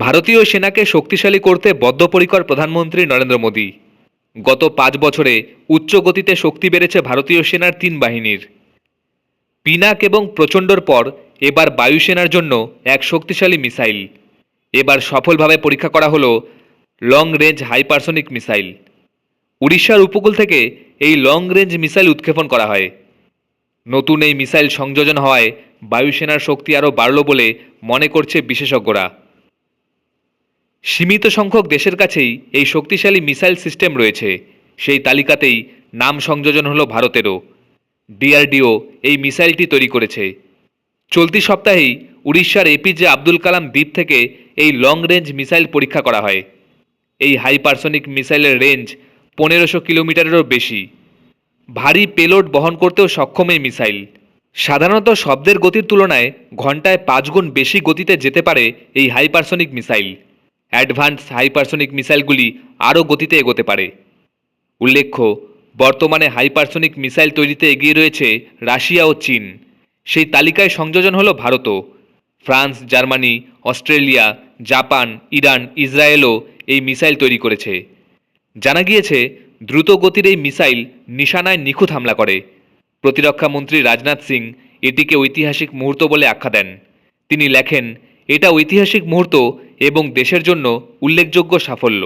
ভারতীয় সেনাকে শক্তিশালী করতে বদ্ধপরিকর প্রধানমন্ত্রী নরেন্দ্র মোদী। গত পাঁচ বছরে উচ্চ গতিতে শক্তি বেড়েছে ভারতীয় সেনার তিন বাহিনীর। পিনাক এবং প্রচণ্ডর পর এবার বায়ুসেনার জন্য এক শক্তিশালী মিসাইল। এবার সফলভাবে পরীক্ষা করা হলো লং রেঞ্জ হাইপারসনিক মিসাইল উড়িষ্যার উপকূল থেকে এই লং রেঞ্জ মিসাইল উৎক্ষেপণ করা হয়। নতুন এই মিসাইল সংযোজন হওয়ায় বায়ুসেনার শক্তি আরও বাড়ল বলে মনে করছে বিশেষজ্ঞরা। সীমিত সংখ্যক দেশের কাছেই এই শক্তিশালী মিসাইল সিস্টেম রয়েছে। সেই তালিকাতেই নাম সংযোজন হলো ভারতেরও। ডিআরডিও এই মিসাইলটি তৈরি করেছে। চলতি সপ্তাহেই উড়িষ্যার এপিজে আব্দুল কালাম দ্বীপ থেকে এই লং রেঞ্জ মিসাইল পরীক্ষা করা হয়। এই হাইপারসনিক মিসাইলের রেঞ্জ পনেরোশো কিলোমিটারেরও বেশি। ভারী পেলোড বহন করতেও সক্ষম এই মিসাইল। সাধারণত শব্দের গতির তুলনায় ঘন্টায় পাঁচ গুণ বেশি গতিতে যেতে পারে এই হাইপারসনিক মিসাইল। অ্যাডভান্স হাইপারসনিক মিসাইলগুলি আরও গতিতে এগোতে পারে। উল্লেখ্য, বর্তমানে হাইপারসনিক মিসাইল তৈরিতে এগিয়ে রয়েছে রাশিয়া ও চীন। সেই তালিকায় সংযোজন হলো ভারতও। France, Germany, Australia, Japan, Iran, ইসরায়েলও এই মিসাইল তৈরি করেছে। জানা গিয়েছে দ্রুত গতির এই মিসাইল নিশানায় নিখুঁত হামলা করে। প্রতিরক্ষা মন্ত্রী রাজনাথ সিং এটিকে ঐতিহাসিক মুহূর্ত বলে আখ্যা দেন। তিনি লেখেন, এটা ঐতিহাসিক মুহূর্ত এবং দেশের জন্য উল্লেখযোগ্য সাফল্য।